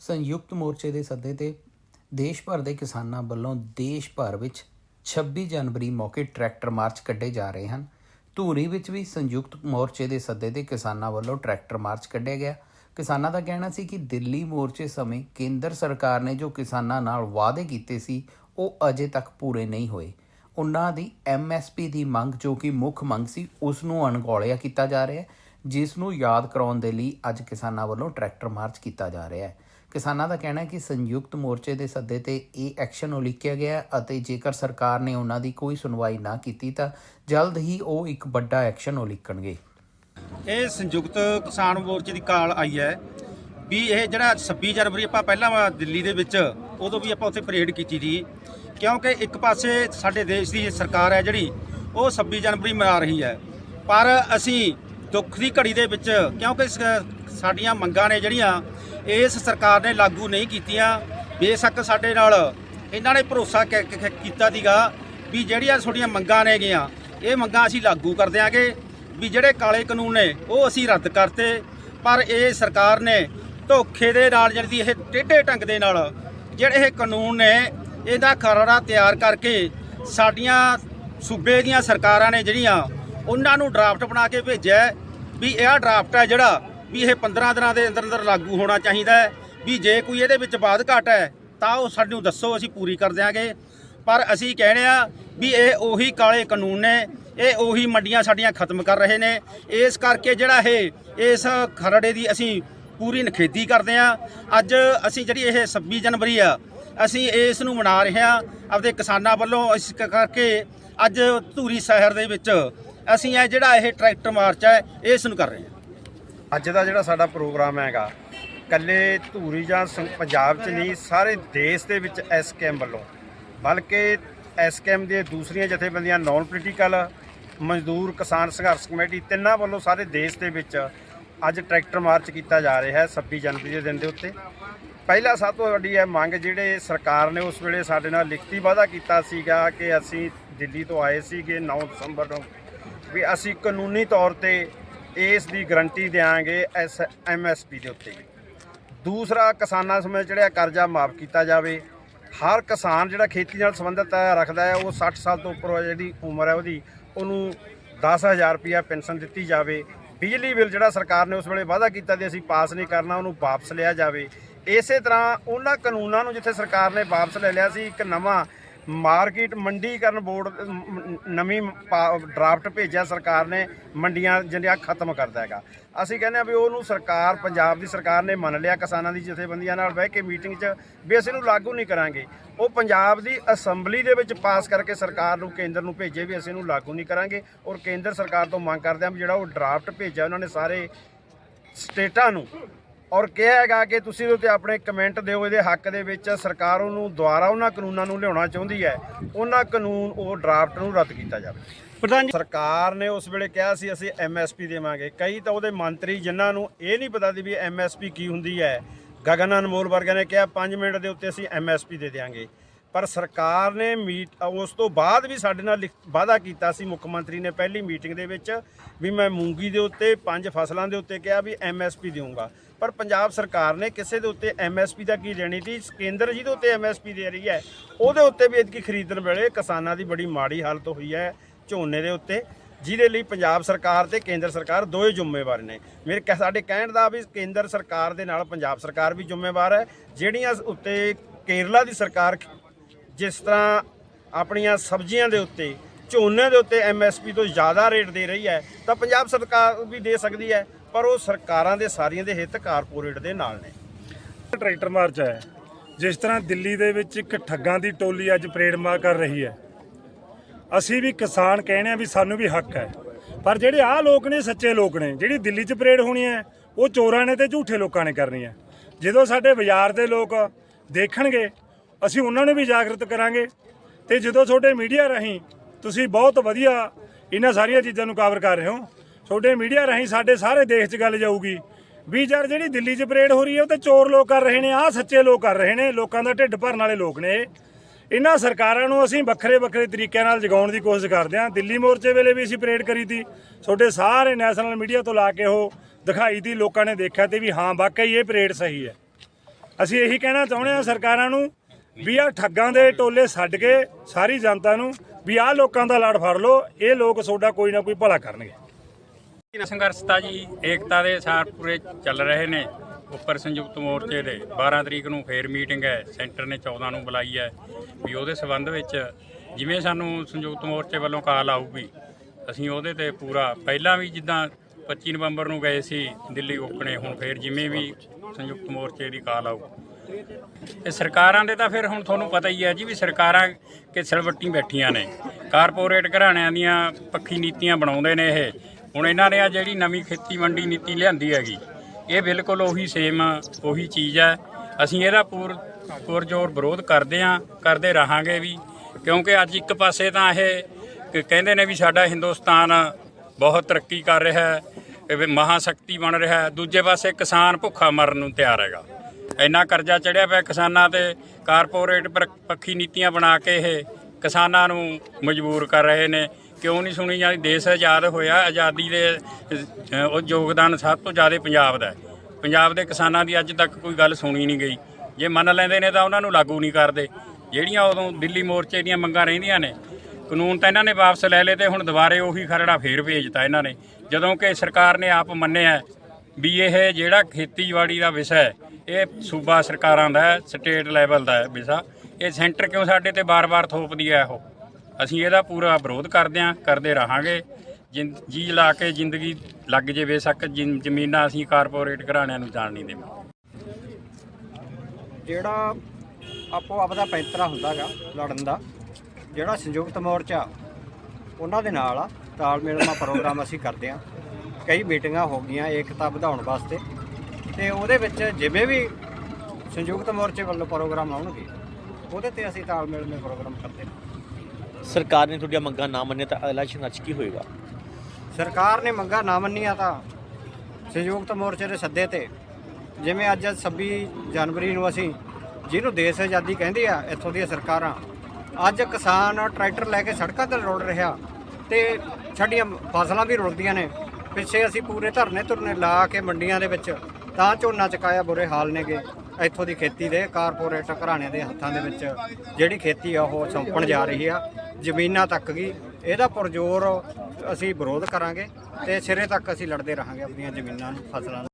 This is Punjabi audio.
ਸੰਯੁਕਤ ਮੋਰਚੇ ਦੇ ਸੱਦੇ ਤੇ ਦੇਸ਼ ਭਰ ਦੇ ਕਿਸਾਨਾਂ ਵੱਲੋਂ ਦੇਸ਼ ਭਰ ਵਿੱਚ 26 ਜਨਵਰੀ ਮੌਕੇ ਟਰੈਕਟਰ ਮਾਰਚ ਕੱਢੇ ਜਾ ਰਹੇ ਹਨ। ਧੂਰੀ ਵਿੱਚ ਵੀ ਸੰਯੁਕਤ ਮੋਰਚੇ ਦੇ ਸੱਦੇ ਤੇ ਕਿਸਾਨਾਂ ਵੱਲੋਂ ਟਰੈਕਟਰ ਮਾਰਚ ਕੱਢਿਆ ਗਿਆ। ਕਿਸਾਨਾਂ ਦਾ ਕਹਿਣਾ ਸੀ ਕਿ ਦਿੱਲੀ ਮੋਰਚੇ ਸਮੇਂ ਕੇਂਦਰ ਸਰਕਾਰ ਨੇ ਜੋ ਕਿਸਾਨਾਂ ਨਾਲ ਵਾਅਦੇ ਕੀਤੇ ਸੀ, ਉਹ ਅਜੇ ਤੱਕ ਪੂਰੇ ਨਹੀਂ ਹੋਏ। ਉਹਨਾਂ ਦੀ ਐਮਐਸਪੀ ਦੀ ਮੰਗ, ਜੋ ਕਿ ਮੁੱਖ ਮੰਗ ਸੀ, ਉਸ ਨੂੰ ਅਣਗੌਲਿਆ ਕੀਤਾ ਜਾ ਰਿਹਾ ਹੈ। ਜਿਸ ਨੂੰ ਯਾਦ ਕਰਾਉਣ ਦੇ ਲਈ ਅੱਜ ਕਿਸਾਨਾਂ ਵੱਲੋਂ ਟਰੈਕਟਰ ਮਾਰਚ ਕੀਤਾ ਜਾ ਰਿਹਾ ਹੈ। ਕਿਸਾਨਾਂ ਦਾ ਕਹਿਣਾ ਹੈ ਕਿ ਸੰਯੁਕਤ ਮੋਰਚੇ ਦੇ ਸੱਦੇ ਤੇ ਇਹ ਐਕਸ਼ਨ ਉਲੀਕਿਆ ਗਿਆ ਅਤੇ ਜੇਕਰ ਸਰਕਾਰ ਨੇ ਉਹਨਾਂ ਦੀ ਕੋਈ ਸੁਣਵਾਈ ਨਾ ਕੀਤੀ ਤਾਂ ਜਲਦ ਹੀ ਉਹ ਇੱਕ ਵੱਡਾ ਐਕਸ਼ਨ ਉਲੀਕਣਗੇ ਇਹ ਸੰਯੁਕਤ ਕਿਸਾਨ ਮੋਰਚੇ ਦੀ ਕਾਲ ਆਈ ਹੈ ਵੀ ਇਹ ਜਿਹੜਾ 26 ਜਨਵਰੀ ਆਪਾਂ ਪਹਿਲਾਂ ਵਾ ਦਿੱਲੀ ਦੇ ਵਿੱਚ, ਉਦੋਂ ਵੀ ਆਪਾਂ ਉੱਥੇ ਪਰੇਡ ਕੀਤੀ ਸੀ। ਕਿਉਂਕਿ ਇੱਕ ਪਾਸੇ ਸਾਡੇ ਦੇਸ਼ ਦੀ ਸਰਕਾਰ ਹੈ ਜਿਹੜੀ, ਉਹ 26 ਜਨਵਰੀ ਮਨਾ ਰਹੀ ਹੈ। ਪਰ ਅਸੀਂ ਦੁੱਖ ਦੀ ਘੜੀ ਦੇ ਵਿੱਚ, ਕਿਉਂਕਿ ਸ- ਸਾਡੀਆਂ ਮੰਗਾਂ ਨੇ ਜਿਹੜੀਆਂ, ਇਸ ਸਰਕਾਰ ਨੇ ਲਾਗੂ ਨਹੀਂ ਕੀਤੀਆਂ। ਬੇਸ਼ੱਕ ਸਾਡੇ ਨਾਲ ਇਹਨਾਂ ਨੇ ਭਰੋਸਾ ਕ- ਕੀਤਾ ਸੀਗਾ ਵੀ ਜਿਹੜੀਆਂ ਤੁਹਾਡੀਆਂ ਮੰਗਾਂ ਨੇ ਗੀਆਂ ਇਹ ਮੰਗਾਂ ਅਸੀਂ ਲਾਗੂ ਕਰ ਦਿਆਂਗੇ। ਵੀ ਜਿਹੜੇ ਕਾਲੇ ਕਾਨੂੰਨ ਨੇ, ਉਹ ਅਸੀਂ ਰੱਦ ਕਰਤੇ। ਪਰ ਇਹ ਸਰਕਾਰ ਨੇ ਧੋਖੇ ਦੇ ਨਾਲ ਜਿਹੜੀ ਇਹ ਟੇਢੇ ਢੰਗ ਦੇ ਨਾਲ ਜਿਹੜੇ ਇਹ ਕਾਨੂੰਨ ਨੇ, ਇਹਦਾ ਖਰੜਾ ਤਿਆਰ ਕਰਕੇ ਸਾਡੀਆਂ ਸੂਬੇ ਦੀਆਂ ਸਰਕਾਰਾਂ ਨੇ ਜਿਹੜੀਆਂ, ਉਹਨਾਂ ਨੂੰ ਡਰਾਫਟ ਬਣਾ ਕੇ ਭੇਜਿਆ ਵੀ ਇਹ ਡਰਾਫਟ ਹੈ ਜਿਹੜਾ ਵੀ ਇਹ 15 ਦਿਨਾਂ ਦੇ ਅੰਦਰ ਅੰਦਰ ਲਾਗੂ ਹੋਣਾ ਚਾਹੀਦਾ ਹੈ, ਵੀ ਜੇ ਕੋਈ ਇਹਦੇ ਵਿੱਚ ਬਾਦ ਘਾਟ ਹੈ, ਤਾਂ ਉਹ ਸਾਨੂੰ ਦੱਸੋ, ਅਸੀਂ ਪੂਰੀ ਕਰ ਦਿਆਂਗੇ। ਪਰ ਅਸੀਂ ਕਹਿੰਦੇ ਆ ਵੀ ਇਹ ਉਹੀ ਕਾਲੇ ਕਾਨੂੰਨ ਨੇ, ਇਹ ਉਹੀ ਮੰਡੀਆਂ ਸਾਡੀਆਂ ਖਤਮ ਕਰ ਰਹੇ ਨੇ। ਇਸ ਕਰਕੇ ਜਿਹੜਾ ਇਹ, ਇਸ ਖਰੜੇ ਦੀ ਅਸੀਂ ਪੂਰੀ ਨਖੇਦੀ ਕਰਦੇ ਆ। ਅੱਜ ਅਸੀਂ ਜਿਹੜੀ ਇਹ 26 ਜਨਵਰੀ ਆ, ਅਸੀਂ ਇਸ ਨੂੰ ਮਨਾ ਰਹੇ ਆ, ਆਪਦੇ ਕਿਸਾਨਾਂ ਵੱਲੋਂ ਇਸ ਕਰਕੇ ਅੱਜ ਧੂਰੀ ਸ਼ਹਿਰ ਦੇ ਵਿੱਚ ਅਸੀਂ ਇਹ ਜਿਹੜਾ ਇਹ ਟਰੈਕਟਰ ਮਾਰਚ ਹੈ ਇਸ ਨੂੰ ਕਰ ਰਹੇ ਹਾਂ। ਅੱਜ ਦਾ ਜਿਹੜਾ ਸਾਡਾ ਪ੍ਰੋਗਰਾਮ ਹੈਗਾ ਕੱਲੇ ਧੂਰੀ ਜਾਂ ਸੰ- ਪੰਜਾਬ 'ਚ ਨਹੀਂ, ਸਾਰੇ ਦੇਸ਼ ਦੇ ਵਿੱਚ ਐਸਕੇਐਮ ਵੱਲੋਂ। ਬਲਕਿ ਐਸਕੇਐਮ ਦੇ ਦੂਸਰੀਆਂ ਜਥੇਬੰਦੀਆਂ ਨਾਨ ਪੋਲੀਟੀਕਲ ਮਜ਼ਦੂਰ, ਕਿਸਾਨ ਸੰਘਰਸ਼ ਕਮੇਟੀ, ਤਿੰਨਾਂ ਵੱਲੋਂ ਸਾਰੇ ਦੇਸ਼ ਦੇ ਵਿੱਚ ਅੱਜ ਟਰੈਕਟਰ ਮਾਰਚ ਕੀਤਾ ਜਾ ਰਿਹਾ ਹੈ 26 ਜਨਵਰੀ ਦੇ ਦਿਨ ਦੇ ਉੱਤੇ। ਪਹਿਲਾ ਸਭ ਤੋਂ ਵੱਡੀ ਹੈ ਮੰਗ ਜਿਹੜੇ ਸਰਕਾਰ ਨੇ ਉਸ ਵੇਲੇ ਸਾਡੇ ਨਾਲ ਲਿਖਤੀ ਵਾਅਦਾ ਕੀਤਾ ਸੀਗਾ ਕਿ ਅਸੀਂ ਦਿੱਲੀ ਤੋਂ ਆਏ ਸੀਗੇ 9 ਦਸੰਬਰ ਨੂੰ। ਵੀ ਅਸੀਂ ਕਾਨੂੰਨੀ ਤੌਰ ਤੇ ਇਸ ਦੀ ਗਰੰਟੀ ਦੇਵਾਂਗੇ ਐਸ ਐਮਐਸਪੀ ਦੇ ਉੱਤੇ ਦੂਸਰਾ, ਕਿਸਾਨਾਂ ਸਮੇਂ ਜਿਹੜਾ ਕਰਜ਼ਾ ਮਾਫ ਕੀਤਾ ਜਾਵੇ, ਹਰ ਕਿਸਾਨ ਜਿਹੜਾ ਖੇਤੀ ਨਾਲ ਸੰਬੰਧਿਤ ਰੱਖਦਾ ਹੈ, ਉਹ 60 ਸਾਲ ਤੋਂ ਉੱਪਰ ਜਿਹੜੀ ਉਮਰ ਹੈ ਉਹਦੀ, ਉਹਨੂੰ 10000 ਰੁਪਇਆ ਪੈਨਸ਼ਨ ਦਿੱਤੀ ਜਾਵੇ। ਬਿਜਲੀ ਬਿੱਲ ਜਿਹੜਾ ਸਰਕਾਰ ਨੇ ਉਸ ਵੇਲੇ ਵਾਅਦਾ ਕੀਤਾ ਤੇ ਅਸੀਂ ਪਾਸ ਨਹੀਂ ਕਰਨਾ, ਉਹਨੂੰ ਵਾਪਸ ਲਿਆ ਜਾਵੇ। ਇਸੇ ਤਰ੍ਹਾਂ ਉਹਨਾਂ ਕਾਨੂੰਨਾਂ ਨੂੰ ਜਿੱਥੇ ਸਰਕਾਰ ਨੇ ਵਾਪਸ ਲੈ ਲਿਆ ਸੀ, ਇੱਕ ਨਵਾਂ ਮਾਰਕੀਟ ਮੰਡੀਕਰਨ ਬੋਰਡ ਮ- ਨਵੀਂ ਡਰਾਫਟ ਭੇਜਿਆ ਸਰਕਾਰ ਨੇ, ਮੰਡੀਆਂ ਜਿਹੜੀਆਂ ਖਤਮ ਕਰਦਾ ਹੈਗਾ। ਅਸੀਂ ਕਹਿੰਦੇ ਆ ਵੀ ਉਹਨੂੰ ਸਰਕਾਰ, ਪੰਜਾਬ ਦੀ ਸਰਕਾਰ ਨੇ ਮੰਨ ਲਿਆ ਕਿਸਾਨਾਂ ਦੀ ਜਥੇਬੰਦੀਆਂ ਨਾਲ ਬਹਿ ਕੇ ਮੀਟਿੰਗ 'ਚ, ਵੀ ਅਸੀਂ ਇਹਨੂੰ ਲਾਗੂ ਨਹੀਂ ਕਰਾਂਗੇ। ਉਹ ਪੰਜਾਬ ਦੀ ਅਸੈਂਬਲੀ ਦੇ ਵਿੱਚ ਪਾਸ ਕਰਕੇ ਸਰਕਾਰ ਨੂੰ, ਕੇਂਦਰ ਨੂੰ ਭੇਜੇ ਵੀ ਅਸੀਂ ਇਹਨੂੰ ਲਾਗੂ ਨਹੀਂ ਕਰਾਂਗੇ ਔਰ ਕੇਂਦਰ ਸਰਕਾਰ ਤੋਂ ਮੰਗ ਕਰਦੇ ਹਾਂ ਵੀ ਜਿਹੜਾ ਉਹ ਡਰਾਫਟ ਭੇਜਿਆ ਉਹਨਾਂ ਨੇ ਸਾਰੇ ਸਟੇਟਾਂ ਨੂੰ ਔਰ ਕਿਹਾ ਹੈਗਾ ਕਿ ਤੁਸੀਂ ਇਹਦੇ ਉੱਤੇ ਆਪਣੇ ਕਮੈਂਟ ਦਿਓ ਇਹਦੇ ਹੱਕ ਦੇ ਵਿੱਚ ਸਰਕਾਰ ਉਹਨੂੰ ਦੁਬਾਰਾ ਉਹਨਾਂ ਕਾਨੂੰਨਾਂ ਨੂੰ ਲਿਆਉਣਾ ਚਾਹੁੰਦੀ ਹੈ ਉਹਨਾਂ ਕਾਨੂੰਨ ਉਹ ਡਰਾਫਟ ਨੂੰ ਰੱਦ ਕੀਤਾ ਜਾਵੇ। ਪ੍ਰਧਾਨ ਸਰਕਾਰ ਨੇ ਉਸ ਵੇਲੇ ਕਿਹਾ ਸੀ ਅਸੀਂ ਐਮਐਸਪੀ ਦੇਵਾਂਗੇ। ਕਈ ਤਾਂ ਉਹਦੇ ਮੰਤਰੀ ਜਿਨ੍ਹਾਂ ਨੂੰ ਇਹ ਨਹੀਂ ਪਤਾ ਸੀ ਵੀ ਐਮਐਸਪੀ ਕੀ ਹੁੰਦੀ ਹੈ ਗਗਨ ਅਨਮੋਲ ਵਰਗਾ ਨੇ ਕਿਹਾ 5 ਮਿੰਟ ਦੇ ਉੱਤੇ ਅਸੀਂ ਐਮਐਸਪੀ ਦੇ ਦੇਵਾਂਗੇ ਪਰ ਸਰਕਾਰ ਨੇ ਮੀਟ, ਉਸ ਤੋਂ ਬਾਅਦ ਵੀ ਸਾਡੇ ਨਾਲ ਲਿਖ- ਵਾਅਦਾ ਕੀਤਾ ਸੀ, ਮੁੱਖ ਮੰਤਰੀ ਨੇ ਪਹਿਲੀ ਮੀਟਿੰਗ ਦੇ ਵਿੱਚ ਵੀ ਮੈਂ ਮੂੰਗੀ ਦੇ ਉੱਤੇ ਪੰਜ ਫਸਲਾਂ ਦੇ ਉੱਤੇ ਕਿਹਾ ਵੀ ਐਮਐਸਪੀ ਦੇਵਾਂਗਾ ਪਰ ਪੰਜਾਬ ਸਰਕਾਰ ਨੇ ਕਿਸੇ ਦੇ ਉੱਤੇ ਐਮਐਸਪੀ ਦਾ ਕੀ ਲੈਣੀ ਸੀ? ਕੇਂਦਰ ਜਿਹਦੇ ਉੱਤੇ ਐਮਐਸਪੀ ਦੇ ਰਹੀ ਹੈ। ਉਹਦੇ ਉੱਤੇ ਵੀ ਇਤਕੀ ਖਰੀਦਣ ਵੇਲੇ ਕਿਸਾਨਾਂ ਦੀ ਬੜੀ ਮਾੜੀ ਹਾਲਤ ਹੋਈ ਹੈ ਝੋਨੇ ਦੇ ਉੱਤੇ, ਜਿਹਦੇ ਲਈ ਪੰਜਾਬ ਸਰਕਾਰ ਤੇ ਕੇਂਦਰ ਸਰਕਾਰ ਦੋਵੇਂ ਜ਼ਿੰਮੇਵਾਰ ਨੇ। ਮੇਰੇ ਕਹਿ- ਸਾਡੇ ਕਹਿਣ ਦਾ ਵੀ ਕੇਂਦਰ ਸਰਕਾਰ ਦੇ ਨਾਲ ਪੰਜਾਬ ਸਰਕਾਰ ਵੀ ਜ਼ਿੰਮੇਵਾਰ ਹੈ। ਜਿਹੜੀਆਂ ਉੱਤੇ ਕੇਰਲਾ ਦੀ ਸਰਕਾਰ ਜਿਸ ਤਰ੍ਹਾਂ ਆਪਣੀਆਂ ਸਬਜ਼ੀਆਂ ਦੇ ਉੱਤੇ, ਝੋਨੇ ਦੇ ਉੱਤੇ ਐਮਐਸਪੀ ਤੋਂ ਜ਼ਿਆਦਾ ਰੇਟ ਦੇ ਰਹੀ ਹੈ, ਤਾਂ ਪੰਜਾਬ ਸਰਕਾਰ ਵੀ ਦੇ ਸਕਦੀ ਹੈ, ਪਰ ਉਹ ਸਰਕਾਰਾਂ ਦੇ ਸਾਰੀਆਂ ਦੇ ਹਿੱਤ ਕਾਰਪੋਰੇਟ ਦੇ ਨਾਲ ਨੇ। ਟਰੈਕਟਰ ਮਾਰਚ ਹੈ। ਜਿਸ ਤਰ੍ਹਾਂ ਦਿੱਲੀ ਦੇ ਵਿੱਚ ਇੱਕ ਠੱਗਾਂ ਦੀ ਟੋਲੀ ਅੱਜ ਪਰੇਡ ਮਾਰ ਕਰ ਰਹੀ ਹੈ। ਅਸੀਂ ਵੀ ਕਿਸਾਨ ਕਹਿੰਦੇ ਆ ਵੀ ਸਾਨੂੰ ਵੀ ਹੱਕ ਹੈ। ਪਰ ਜਿਹੜੇ ਆਹ ਲੋਕ ਨੇ, ਸੱਚੇ ਲੋਕ ਨੇ, ਜਿਹੜੀ ਦਿੱਲੀ 'ਚ ਪਰੇਡ ਹੋਣੀ ਹੈ, ਉਹ ਚੋਰਾਂ ਨੇ ਤੇ ਝੂਠੇ ਲੋਕਾਂ ਨੇ ਕਰਨੀ ਹੈ। ਜਦੋਂ ਸਾਡੇ ਬਾਜ਼ਾਰ ਦੇ ਲੋਕ ਦੇਖਣਗੇ ਅਸੀਂ ਉਹਨਾਂ ਨੂੰ ਵੀ ਜਾਗਰਤ ਕਰਾਂਗੇ ਤੇ ਜਦੋਂ ਤੁਹਾਡੇ ਮੀਡੀਆ ਰਾਹੀਂ ਤੁਸੀਂ ਬਹੁਤ ਵਧੀਆ ਇਹਨਾਂ ਸਾਰੀਆਂ ਚੀਜ਼ਾਂ ਨੂੰ ਕਵਰ ਕਰ ਰਹੇ ਹੋ, ਤੁਹਾਡੇ ਮੀਡੀਆ ਰਾਹੀਂ ਸਾਡੇ ਸਾਰੇ ਦੇਸ਼ 'ਚ ਗੱਲ ਜਾਊਗੀ। ਵੀ ਯਾਰ ਜਿਹੜੀ ਦਿੱਲੀ 'ਚ ਪਰੇਡ ਹੋ ਰਹੀ ਹੈ, ਉਹ ਤੇ ਚੋਰ ਲੋਕ ਕਰ ਰਹੇ ਨੇ, ਆਹ ਸੱਚੇ ਲੋਕ ਕਰ ਰਹੇ ਨੇ, ਲੋਕਾਂ ਦਾ ਢਿੱਡ ਭਰਨ ਵਾਲੇ ਲੋਕ ਨੇ ਇਹਨਾਂ ਸਰਕਾਰਾਂ ਨੂੰ ਅਸੀਂ ਵੱਖਰੇ ਵੱਖਰੇ ਤਰੀਕਿਆਂ ਨਾਲ ਜਗਾਉਣ ਦੀ ਕੋਸ਼ਿਸ਼ ਕਰਦੇ ਹਾਂ। ਦਿੱਲੀ ਮੋਰਚੇ ਵੇਲੇ ਵੀ ਅਸੀਂ ਪਰੇਡ ਕਰੀ ਤੀ। ਤੁਹਾਡੇ ਸਾਰੇ ਨੈਸ਼ਨਲ ਮੀਡੀਆ ਤੋਂ ਲਾ ਕੇ ਉਹ ਦਿਖਾਈ ਤੀ, ਲੋਕਾਂ ਨੇ ਦੇਖਿਆ ਤੇ ਵੀ ਹਾਂ, ਵਾਕਈ ਇਹ ਪਰੇਡ ਸਹੀ ਹੈ। ਅਸੀਂ ਇਹੀ ਕਹਿਣਾ ਚਾਹੁੰਦੇ ਹਾਂ ਸਰਕਾਰਾਂ ਨੂੰ ਵੀ ਆ ਠੱਗਾਂ ਦੇ ਟੋਲੇ ਛੱਡ ਕੇ ਸਾਰੀ ਜਨਤਾ ਨੂੰ ਵੀ ਆਹ ਲੋਕਾਂ ਦਾ ਲੜ ਫੜ ਲਓ, ਇਹ ਲੋਕ ਤੁਹਾਡਾ ਕੋਈ ਨਾ ਕੋਈ ਭਲਾ ਕਰਨਗੇ। ਸੰਘਰਸ਼ ਤਾਂ ਜੀ, ਏਕਤਾ ਦੇ ਸਾਰ ਪੂਰੇ ਚੱਲ ਰਹੇ ਨੇ। ਉੱਪਰ ਸੰਯੁਕਤ ਮੋਰਚੇ ਦੇ 12 ਤਰੀਕ ਨੂੰ ਫੇਰ ਮੀਟਿੰਗ ਹੈ, ਸੈਂਟਰ ਨੇ 14 ਨੂੰ ਬੁਲਾਈ ਹੈ। ਵੀ ਉਹਦੇ ਸਬੰਧ ਵਿੱਚ ਜਿਵੇਂ ਸਾਨੂੰ ਸੰਯੁਕਤ ਮੋਰਚੇ ਵੱਲੋਂ ਕਾਲ ਆਊਗੀ, ਅਸੀਂ ਉਹਦੇ ਤੇ ਪੂਰਾ ਪਹਿਲਾਂ ਵੀ ਜਿੱਦਾਂ 25 ਨਵੰਬਰ ਨੂੰ ਗਏ ਸੀ, ਦਿੱਲੀ ਓਕਣੇ ਹੁਣ ਫੇਰ ਜਿਵੇਂ ਵੀ ਸੰਯੁਕਤ ਮੋਰਚੇ ਦੀ ਕਾਲ ਆਊ। ਇਹ ਸਰਕਾਰਾਂ ਦੇ ਤਾਂ ਫਿਰ ਹੁਣ ਤੁਹਾਨੂੰ ਪਤਾ ਹੀ ਹੈ ਜੀ ਵੀ ਸਰਕਾਰਾਂ ਕਿਸਲ ਵੱਟੀ ਬੈਠੀਆਂ ਨੇ। ਕਾਰਪੋਰੇਟ ਘਰਾਣਿਆਂ ਦੀਆਂ ਪੱਖੀ ਨੀਤੀਆਂ ਬਣਾਉਂਦੇ ਨੇ ਇਹ। ਹੁਣ ਇਹਨਾਂ ਨੇ ਆ ਜਿਹੜੀ ਨਵੀਂ ਖੇਤੀ ਮੰਡੀ ਨੀਤੀ ਲਿਆਂਦੀ ਹੈਗੀ, ਇਹ ਬਿਲਕੁਲ ਉਹੀ ਸੇਮ ਉਹੀ ਚੀਜ਼ ਹੈ। ਅਸੀਂ ਇਹਦਾ ਪੂਰ, ਪੁਰਜੋਰ ਵਿਰੋਧ ਕਰਦੇ ਆਂ ਕਰਦੇ ਰਹਾਂਗੇ ਵੀ, ਕਿਉਂਕਿ ਅੱਜ ਇੱਕ ਪਾਸੇ ਤਾਂ ਇਹ ਕਹਿੰਦੇ ਨੇ ਵੀ ਸਾਡਾ ਹਿੰਦੁਸਤਾਨ ਬਹੁਤ ਤਰੱਕੀ ਕਰ ਰਿਹਾ ਹੈ, ਇਹ ਮਹਾਸ਼ਕਤੀ ਬਣ ਰਿਹਾ ਹੈ। ਦੂਜੇ ਪਾਸੇ ਕਿਸਾਨ ਭੁੱਖਾ ਮਰਨ ਨੂੰ ਤਿਆਰ ਹੈਗਾ। ਇੰਨਾ ਕਰਜ਼ਾ ਚੜਿਆ ਪਿਆ ਕਿਸਾਨਾਂ ਤੇ, ਕਾਰਪੋਰੇਟ ਪਰ- ਪੱਖੀ ਨੀਤੀਆਂ ਬਣਾ ਕੇ ਇਹ ਕਿਸਾਨਾਂ ਨੂੰ ਮਜਬੂਰ ਕਰ ਰਹੇ ਨੇ। ਕਿਉਂ ਨਹੀਂ ਸੁਣੀ ਜਾਂਦੀ? ਦੇਸ਼ ਆਜ਼ਾਦ ਹੋਇਆ, ਆਜ਼ਾਦੀ ਦੇ ਉਹ ਯੋਗਦਾਨ ਸਭ ਤੋਂ ਜ਼ਿਆਦਾ ਪੰਜਾਬ ਦਾ ਪੰਜਾਬ ਦੇ ਕਿਸਾਨਾਂ ਦੀ ਅੱਜ ਤੱਕ ਕੋਈ ਗੱਲ ਸੁਣੀ ਨਹੀਂ ਗਈ। ਜੇ ਮੰਨ ਲੈਂਦੇ ਨੇ ਤਾਂ ਉਹਨਾਂ ਨੂੰ ਲਾਗੂ ਨਹੀਂ ਕਰਦੇ। ਜਿਹੜੀਆਂ ਉਦੋਂ ਦਿੱਲੀ ਮੋਰਚੇ ਦੀਆਂ ਮੰਗਾਂ ਰਹਿੰਦੀਆਂ ਨੇ, ਕਾਨੂੰਨ ਤਾਂ ਇਹਨਾਂ ਨੇ ਵਾਪਸ ਲੈ ਲਏ ਤੇ ਹੁਣ ਦੁਬਾਰੇ ਉਹੀ ਖਰੜਾ ਫੇਰ ਭੇਜਤਾ ਇਹਨਾਂ ਨੇ। ਜਦੋਂ ਕਿ ਸਰਕਾਰ ਨੇ ਆਪ ਮੰਨਿਆ ਵੀ ਇਹ ਜਿਹੜਾ ਖੇਤੀਬਾੜੀ ਦਾ ਵਿਸ਼ਾ ਹੈ ਇਹ ਸੂਬਾ ਸਰਕਾਰਾਂ ਦਾ ਸਟੇਟ ਲੈਵਲ ਦਾ ਵਿਸ਼ਾ ਇਹ ਸੈਂਟਰ ਕਿਉਂ ਸਾਡੇ ਤੇ ਬਾਰ-ਬਾਰ ਥੋਪਦੀ ਹੈ ਉਹ? ਅਸੀਂ ਇਹਦਾ ਪੂਰਾ ਵਿਰੋਧ ਕਰਦੇ ਹਾਂ, ਕਰਦੇ ਰਹਾਂਗੇ। ਜਿੰਦ- ਜੀ ਲਾ ਕੇ ਜ਼ਿੰਦਗੀ ਲੱਗ ਜੇ ਬੇਸ਼ੱਕ ਜਿਨ- ਜ਼ਮੀਨਾਂ ਅਸੀਂ ਕਾਰਪੋਰੇਟ ਘਰਾਣਿਆਂ ਨੂੰ ਜਾਣ ਨਹੀਂ ਦੇਵਾਂਗੇ। ਜਿਹੜਾ ਆਪੋ ਆਪਦਾ ਪੈਂਤਰਾ ਹੁੰਦਾਗਾ ਲੜਨ ਦਾ, ਜਿਹੜਾ ਸੰਯੁਕਤ ਮੋਰਚਾ, ਉਹਨਾਂ ਦੇ ਨਾਲ ਆ, ਤਾਲਮੇਲ ਦਾ ਪ੍ਰੋਗਰਾਮ ਅਸੀਂ ਕਰਦੇ ਆ ਕਈ ਮੀਟਿੰਗਾਂ ਹੋ ਗਈਆਂ ਏਕਤਾ ਵਧਾਉਣ ਵਾਸਤੇ। ਤੇ ਉਹਦੇ ਵਿੱਚ ਜਿਵੇਂ ਵੀ ਸੰਯੁਕਤ ਮੋਰਚੇ ਵੱਲੋਂ ਪ੍ਰੋਗਰਾਮ ਆਉਣਗੇ ਉਹਦੇ ਤੇ ਅਸੀਂ ਤਾਲਮੇਲ ਨਾਲ ਪ੍ਰੋਗਰਾਮ ਕਰਦੇ ਹਾਂ। ਸਰਕਾਰ ਨੇ ਤੁਹਾਡੀਆਂ ਮੰਗਾਂ ਨਾ ਮੰਨੇ ਤਾਂ ਅਗਲਾ ਸੰਘਰਸ਼ ਕੀ ਹੋਏਗਾ? ਸਰਕਾਰ ਨੇ ਮੰਗਾਂ ਨਾ ਮੰਨੀਆਂ ਤਾਂ ਸੰਯੁਕਤ ਮੋਰਚੇ ਦੇ ਸੱਦੇ ਤੇ ਜਿਵੇਂ ਅੱਜ 26 ਜਨਵਰੀ ਨੂੰ ਅਸੀਂ ਜਿਹਨੂੰ ਦੇਸ਼ ਆਜ਼ਾਦੀ ਕਹਿੰਦੇ ਆ ਇੱਥੋਂ ਦੀਆਂ ਸਰਕਾਰਾਂ ਅੱਜ ਕਿਸਾਨ ਟਰੈਕਟਰ ਲੈ ਕੇ ਸੜਕਾਂ ਤੇ ਰੁਲ ਰਿਹਾ ਤੇ ਸਾਡੀਆਂ ਫਸਲਾਂ ਵੀ ਰੁਲਦੀਆਂ ਨੇ ਪਿੱਛੇ ਅਸੀਂ ਪੂਰੇ ਧਰਨੇ ਧੁਰਨੇ ਲਾ ਕੇ ਮੰਡੀਆਂ ਦੇ ਵਿੱਚ ਤਾਂ ਝੋਨਾ ਚਕਾਇਆ ਬੁਰੇ ਹਾਲ ਨੇਗੇ। ਇੱਥੋਂ ਦੀ ਖੇਤੀ ਦੇ ਕਾਰਪੋਰੇਟ ਘਰਾਣੇ ਦੇ ਹੱਥਾਂ ਦੇ ਵਿੱਚ ਜਿਹੜੀ ਖੇਤੀ ਆ, ਉਹ ਸੌਂਪਣ ਜਾ ਰਹੀ ਆ। ਜ਼ਮੀਨਾਂ ਤੱਕ ਗਈ। ਇਹਦਾ ਪਰਜ਼ੋਰ ਅਸੀਂ ਵਿਰੋਧ ਕਰਾਂਗੇ ਤੇ ਸਿਰੇ ਤੱਕ ਅਸੀਂ ਲੜਦੇ ਰਹਾਂਗੇ ਆਪਣੀਆਂ ਜ਼ਮੀਨਾਂ ਨੂੰ, ਫਸਲਾਂ ਨੂੰ।